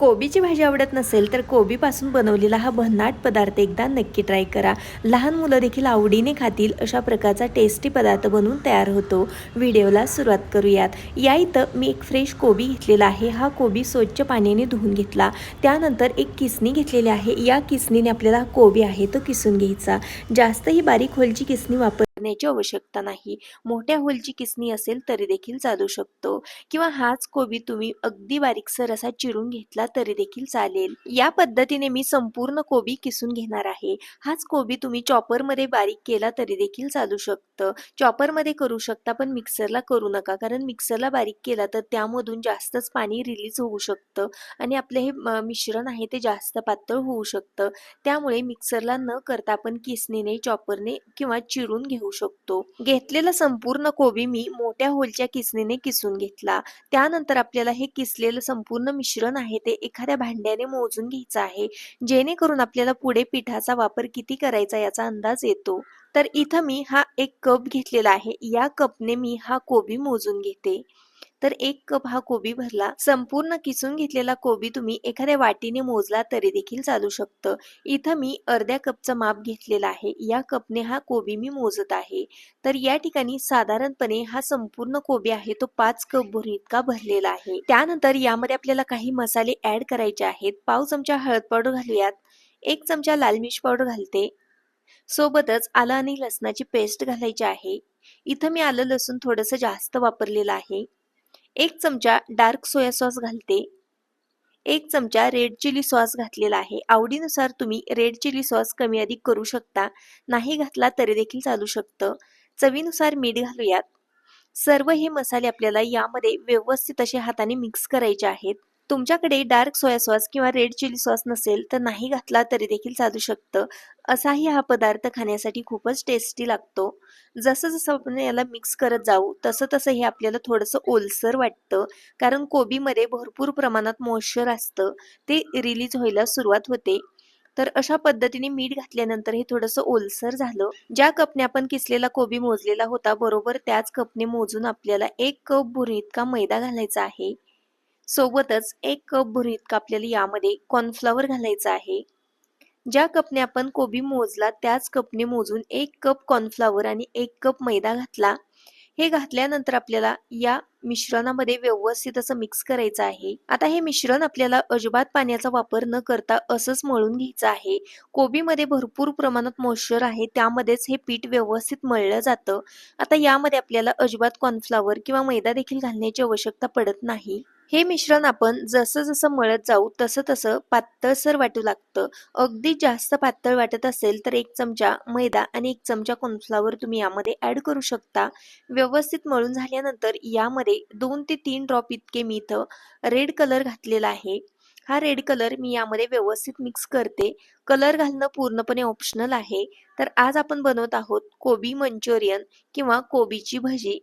कोबीची भाजी आवडत नसेल तर कोबीपासून बनवलेला हा भन्नाट पदार्थ एकदा नक्की ट्राय करा. लहान मुलं देखील आवडीने खातील अशा प्रकारचा टेस्टी पदार्थ बनवून तयार होतो. व्हिडिओला सुरुवात करूयात. या इथं मी एक फ्रेश कोबी घेतलेला आहे. हा कोबी स्वच्छ पाण्याने धुवून घेतला. त्यानंतर एक किसणी घेतलेली आहे. या किसणीने आपल्याला कोबी आहे तो किसून घ्यायचा. जास्तही बारीक होलची किसणी वापर वापरण्याची आवश्यकता नाही. मोठ्या होलची किसणी असेल तरी देखील चालू शकतो. किंवा हाच कोबी तुम्ही अगदी बारीकसर असा चिरून घेतला तरी देखील चालेल. या पद्धतीने मी संपूर्ण कोबी किसून घेणार आहे. हाच कोबी तुम्ही चॉपरमध्ये बारीक केला तरी देखील चालू शकतं. चॉपरमध्ये करू शकता पण मिक्सरला करू नका. कारण मिक्सरला बारीक केला तर त्यामधून जास्तच पाणी रिलीज होऊ शकतं. आणि आपले हे मिश्रण आहे ते जास्त पातळ होऊ शकतं. त्यामुळे मिक्सरला न करता आपण किसणीने चॉपरने किंवा चिरून घेऊ शकतो. घेतलेला संपूर्ण कोबी मी मोठ्या होलच्या किसणीने किसून घेतला. त्यानंतर आपल्याला हे किसलेलं संपूर्ण मिश्रण आहे ते एखाद्या भांड्याने मोजून घ्यायचं आहे. जेणेकरून आपल्याला पुढे पिठाचा वापर किती करायचा याचा अंदाज येतो. तर इथं मी हा एक कप घेतलेला आहे. या कपने मी हा कोबी मोजून घेते. तर एक कप हा कोबी भरला. संपूर्ण किसून घेतलेला कोबी तुम्ही एखाद्या वाटीने मोजला तरी देखील चालू शकतं. इथं मी अर्ध्या कपचं माप घेतलेला आहे. या कपने हा कोबी मी मोजत आहे. तर या ठिकाणी साधारणपणे हा संपूर्ण कोबी आहे तो पाच कप भर इतका भरलेला आहे. त्यानंतर यामध्ये आपल्याला काही मसाले ऍड करायचे आहेत. पाव चमचा हळद पावडर घालूयात. एक चमचा लाल मिर्च पावडर घालते. सोबतच आलं आणि लसणाची पेस्ट घालायची आहे. इथं मी आलं लसूण थोडंसं जास्त वापरलेलं आहे. एक चमचा डार्क सोया सॉस घालते. एक चमचा रेड चिली सॉस घातलेला आहे. आवडीनुसार तुम्ही रेड चिली सॉस कमी अधिक करू शकता. नाही घातला तरी देखील चालू शकतं. चवीनुसार मीठ घालूयात. सर्व हे मसाले आपल्याला यामध्ये व्यवस्थित असे हाताने मिक्स करायचे आहेत. तुमच्याकडे डार्क सोया सॉस किंवा रेड चिली सॉस नसेल तर नाही घातला तरी देखील चालू शकतं. असाही हा पदार्थ खाण्यासाठी खूपच टेस्टी लागतो. जसं जसं आपण याला मिक्स करत जाऊ तसं तसं हे आपल्याला थोडंसं ओलसर वाटतं. कारण कोबीमध्ये भरपूर प्रमाणात मॉइश्चर असतं. ते रिलीज व्हायला सुरुवात होते. तर अशा पद्धतीने मीठ घातल्यानंतर हे थोडंसं ओलसर झालं. ज्या कपने आपण किसलेला कोबी मोजलेला होता बरोबर त्याच कपने मोजून आपल्याला एक कप भुरी इतका मैदा घालायचा आहे. सोबतच एक कप भुरी इतका आपल्याला यामध्ये कॉर्नफ्लॉवर घालायचा आहे. ज्या कपने आपण कोबी मोजला त्याच कपने मोजून एक कप कॉर्नफ्लॉवर आणि एक कप मैदा घातला. हे घातल्यानंतर आपल्याला या मिश्रणामध्ये व्यवस्थित असं मिक्स करायचं आहे. आता हे मिश्रण आपल्याला अजिबात पाण्याचा वापर न करता असंच मळून घ्यायचं आहे. कोबीमध्ये भरपूर प्रमाणात मॉइश्चर आहे त्यामध्येच हे पीठ व्यवस्थित मळलं जातं. आता यामध्ये आपल्याला अजिबात कॉर्नफ्लॉवर किंवा मैदा देखील घालण्याची आवश्यकता पडत नाही. हे मिश्रण आपण जसं जसं मळत जाऊ तसं तसं पातळसर वाटू लागतं. अगदी जास्त पातळ वाटत असेल तर एक चमचा मैदा आणि एक चमचा कॉर्नफ्लॉवर तुम्ही यामध्ये ऍड करू शकता. व्यवस्थित मळून झाल्यानंतर यामध्ये दोन ते तीन ड्रॉप इतके मी इथं रेड कलर घातलेला आहे. हा रेड कलर मी यामध्ये व्यवस्थित मिक्स करते. कलर घालणं पूर्णपणे ऑप्शनल आहे. तर आज आपण बनवत आहोत कोबी मंचुरियन किंवा कोबीची भजी.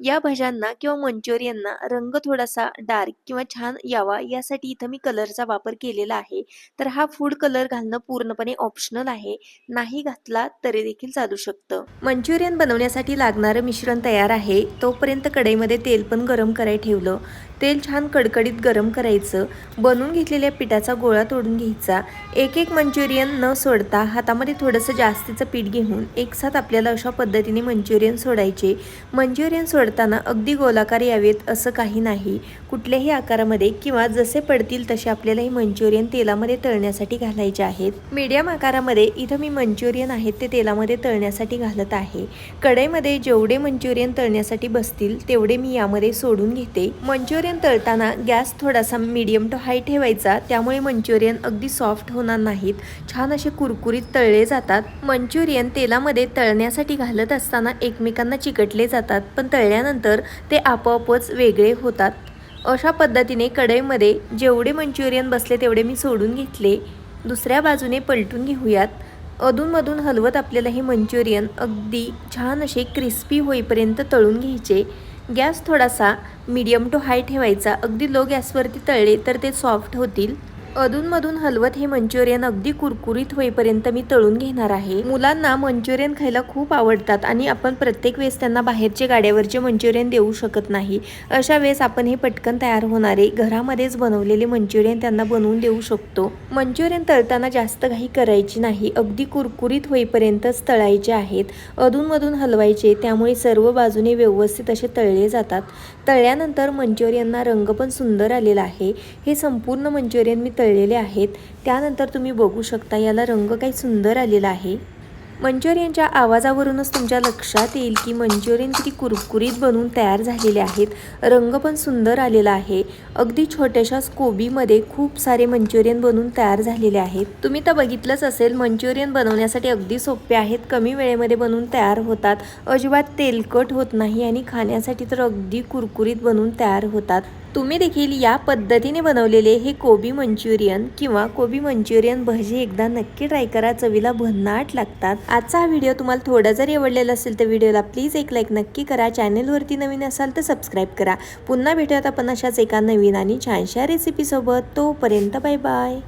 या भज्यांना किंवा मंचुरियनना रंग थोडासा डार्क किंवा छान यावा यासाठी इथं मी कलरचा वापर केलेला आहे. तर हा फूड कलर घालणं पूर्णपणे ऑप्शनल आहे. नाही घातला तरी देखील चालू शकतं. मंचुरियन बनवण्यासाठी लागणारं मिश्रण तयार आहे. तोपर्यंत कढईमध्ये तेल पण गरम करायला ठेवलं. तेल छान कडकडीत गरम करायचं. बनवून घेतलेल्या पिठाचा गोळा तोडून घ्यायचा. एक एक मंचुरियन न सोडता हातामध्ये थोडंसं जास्तीचं पीठ घेऊन एकसाथ आपल्याला अशा पद्धतीने मंचुरियन सोडायचे. मंचुरियन सोडताना अगदी गोलाकार यावेत असं काही नाही. कुठल्याही आकारामध्ये किंवा जसे पडतील तसे आपल्याला हे मंचुरियन तेलामध्ये तळण्यासाठी घालायचे आहेत. मीडियम आकारामध्ये इथं मी मंचुरियन आहेत ते तेलामध्ये तळण्यासाठी घालत आहे. कढईमध्ये जेवढे मंचुरियन तळण्यासाठी बसतील तेवढे मी यामध्ये सोडून घेते. मंचुरियन तळताना गॅस थोडासा मीडियम टू हाय ठेवायचा. त्यामुळे मंचुरियन अगदी सॉफ्ट होणार नाहीत. छान असे कुरकुरीत तळले जातात. मंचुरियन तेलामध्ये तळण्यासाठी घालत असताना एकमेकांना चिकटले जातात. पण तळल्यानंतर ते आपोआपच वेगळे होतात. अशा पद्धतीने कढईमध्ये जेवढे मंचुरियन बसले तेवढे मी सोडून घेतले. दुसऱ्या बाजूने पलटून घेऊयात. अधूनमधून हलवत आपल्याला हे मंचुरियन अगदी छान असे क्रिस्पी होईपर्यंत तळून घ्यायचे. गॅस थोडासा मीडियम टू हाय ठेवायचा. अगदी लो गॅसवरती तळले तर ते सॉफ्ट होतील. अधूनमधून हलवत हे मंचुरियन अगदी कुरकुरीत होईपर्यंत मी तळून घेणार आहे. मुलांना मंचुरियन खायला खूप आवडतात आणि आपण प्रत्येक वेळेस त्यांना बाहेरचे गाड्यावरचे मंचुरियन देऊ शकत नाही. अशा वेळेस आपण हे पटकन तयार होणारे घरामध्येच बनवलेले मंचुरियन त्यांना बनवून देऊ शकतो. मंचुरियन तळताना जास्त घाई करायची नाही. अगदी कुरकुरीत होईपर्यंतच तळायचे आहेत. अधूनमधून हलवायचे त्यामुळे सर्व बाजूने व्यवस्थित असे तळले जातात. तळल्यानंतर मंचुरियनना रंग पण सुंदर आलेला आहे. हे संपूर्ण मंचुरियन मी तळलेले आहेत. त्यानंतर तुम्ही बघू शकता याला रंग काही सुंदर आलेला आहे. मंचुरियनच्या आवाजावरूनच तुमच्या लक्षात येईल की मंचुरियन किती कुरकुरीत बनवून तयार झालेले आहेत. रंग पण सुंदर आलेला आहे. अगदी छोट्याशा कोबीमध्ये खूप सारे मंचुरियन बनवून तयार झालेले आहेत. तुम्ही तर बघितलंच असेल मंचुरियन बनवण्यासाठी अगदी सोपे आहेत. कमी वेळेमध्ये बनवून तयार होतात. अजिबात तेलकट होत नाही आणि खाण्यासाठी तर अगदी कुरकुरीत बनवून तयार होतात. तुम्ही देखील या पद्धतीने बनवलेले हे कोबी मंचुरियन किंवा कोबी मंचुरियन भजी एकदा नक्की ट्राय करा. चवीला भन्नाट लागतात. आजचा हा व्हिडिओ तुम्हाला थोडा जरी आवडलेला असेल तर व्हिडिओला प्लीज एक लाईक नक्की करा. चॅनलवरती नवीन असाल तर सबस्क्राईब करा. पुन्हा भेटूयात आपण अशाच एका नवीन आणि छानशा रेसिपीसोबत तोपर्यंत बाय बाय.